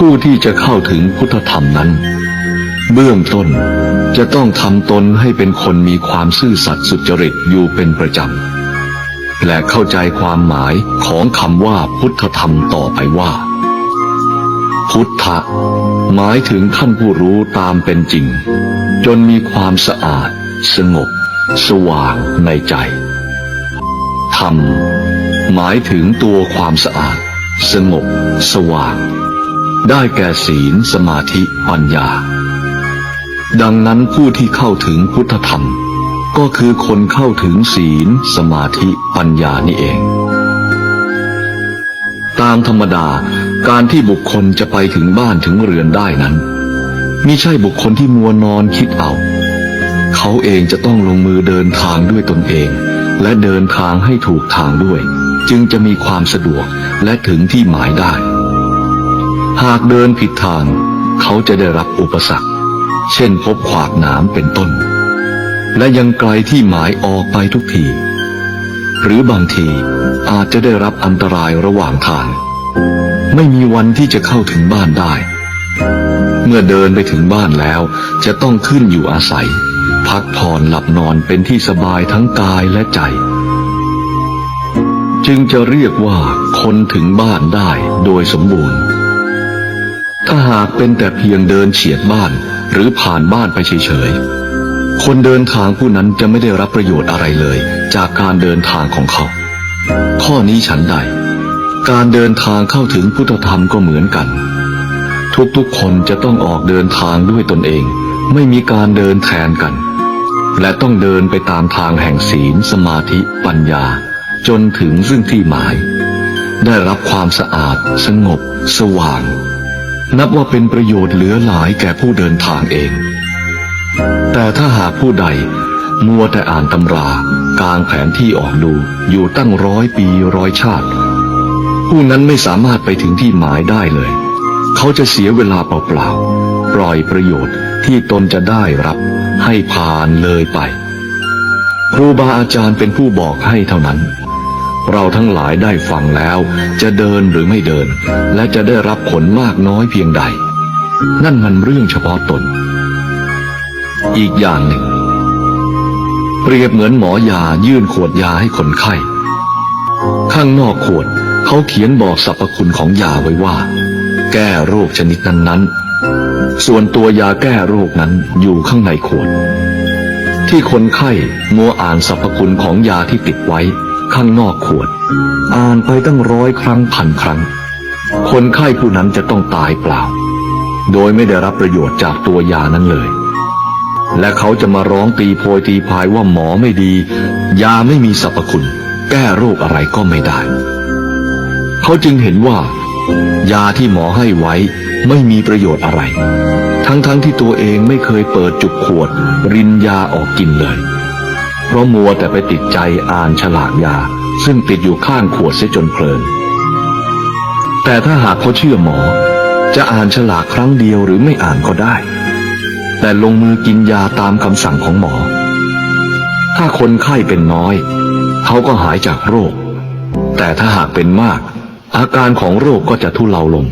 ผู้ที่จะเข้าถึงพุทธธรรมนั้น เบื้องต้นจะต้องทำตนให้เป็นคนมีความซื่อสัตย์สุจริตอยู่เป็นประจำ และเข้าใจความหมายของคำว่าพุทธธรรมต่อไปว่า พุทธะหมายถึงท่านผู้รู้ตามเป็นจริง จนมีความสะอาด สงบ สว่างในใจ ธรรม หมายถึงตัวความสะอาด สงบ สว่าง ได้แก่ศีลสมาธิปัญญา ดังนั้นผู้ที่เข้าถึงพุทธธรรม ก็คือคนเข้าถึงศีล สมาธิปัญญานี่เอง ตามธรรมดาการที่บุคคลจะไปถึงบ้านถึงเรือนได้นั้นมิใช่บุคคลที่มัวนอนคิดเอา เขาเองจะต้องลงมือเดินทางด้วยตนเอง และเดินทางให้ถูกทางด้วย จึงจะมีความสะดวกและถึงที่หมายได้ หากเดินผิดทาง เขาจะได้รับอุปสรรค เช่นพบขวากหนามเป็นต้น และยังไกลที่หมายออกไปทุกที หรือบางทีอาจจะได้รับอันตรายระหว่างทาง ไม่มีวันที่จะเข้าถึงบ้านได้ เมื่อเดินไปถึงบ้านแล้วจะต้องขึ้นอยู่อาศัย พักผ่อนหลับนอนเป็นที่สบายทั้งกายและใจจึงจะเรียกว่าคนถึงบ้านได้โดยสมบูรณ์ ถ้าหากเป็นแต่เพียงเดินเฉียดบ้านหรือผ่านบ้านไปเฉยๆ คนเดินทางผู้นั้นจะไม่ได้รับประโยชน์อะไรเลย จากการเดินทางของเขา ข้อนี้ฉันใด การเดินทางเข้าถึงพุทธธรรมก็เหมือนกัน ทุกๆคนจะต้องออกเดินทางด้วยตนเอง ไม่มีการเดินแทนกัน และต้องเดินไปตามทางแห่งศีล สมาธิ ปัญญา จนถึงซึ่งที่หมาย ได้รับความสะอาด สงบ สว่าง นับว่าเป็นประโยชน์เหลือหลายแก่ผู้เดินทางเอง แต่ถ้าหากผู้ใดมัวแต่อ่านตำรากางแผนที่ออกดูอยู่ตั้งร้อยปีร้อยชาติ ผู้นั้นไม่สามารถไปถึงที่หมายได้เลย เขาจะเสียเวลาเปล่าๆปล่อยประโยชน์ที่ตนจะได้รับให้ผ่านเลยไป ครูบาอาจารย์เป็นผู้บอกให้เท่านั้น เราทั้งหลายได้ฟังแล้ว จะเดินหรือไม่เดิน และจะได้รับผลมากน้อยเพียงใด นั่นมันเรื่องเฉพาะตน อีกอย่างหนึ่ง เปรียบเหมือนหมอยายื่นขวดยาให้คนไข้ ข้างนอกขวดเขาเขียนบอกสรรพคุณของยาไว้ว่า แก้โรคชนิดนั้นๆ ส่วนตัวยาแก้โรคนั้นอยู่ข้างในขวดที่คนไข้มัวอ่านสรรพคุณของยาที่ติดไว้ ข้างนอกขวด อ่านไปตั้งร้อยครั้งพันครั้ง คนไข้ผู้นั้นจะต้องตายเปล่า โดยไม่ได้รับประโยชน์จากตัวยานั้นเลย และเขาจะมาร้องตีโพยตีพายว่าหมอไม่ดี ยาไม่มีสรรพคุณ แก้โรคอะไรก็ไม่ได้ เขาจึงเห็นว่า ยาที่หมอให้ไว้ไม่มีประโยชน์อะไร ทั้งๆทที่ตัวเองไม่เคยเปิดจุกขวด รินยาออกกินเลย เพราะมัวแต่ไปติดใจอ่านฉลากยา ซึ่งติดอยู่ข้างขวดเสียจนเพลิน แต่ถ้าหากเขาเชื่อหมอ จะอ่านฉลากครั้งเดียวหรือไม่อ่านก็ได้ แต่ลงมือกินยาตามคำสั่งของหมอ ถ้าคนไข้เป็นน้อย เขาก็หายจากโรค แต่ถ้าหากเป็นมาก อาการของโรคก็จะทุเลาลง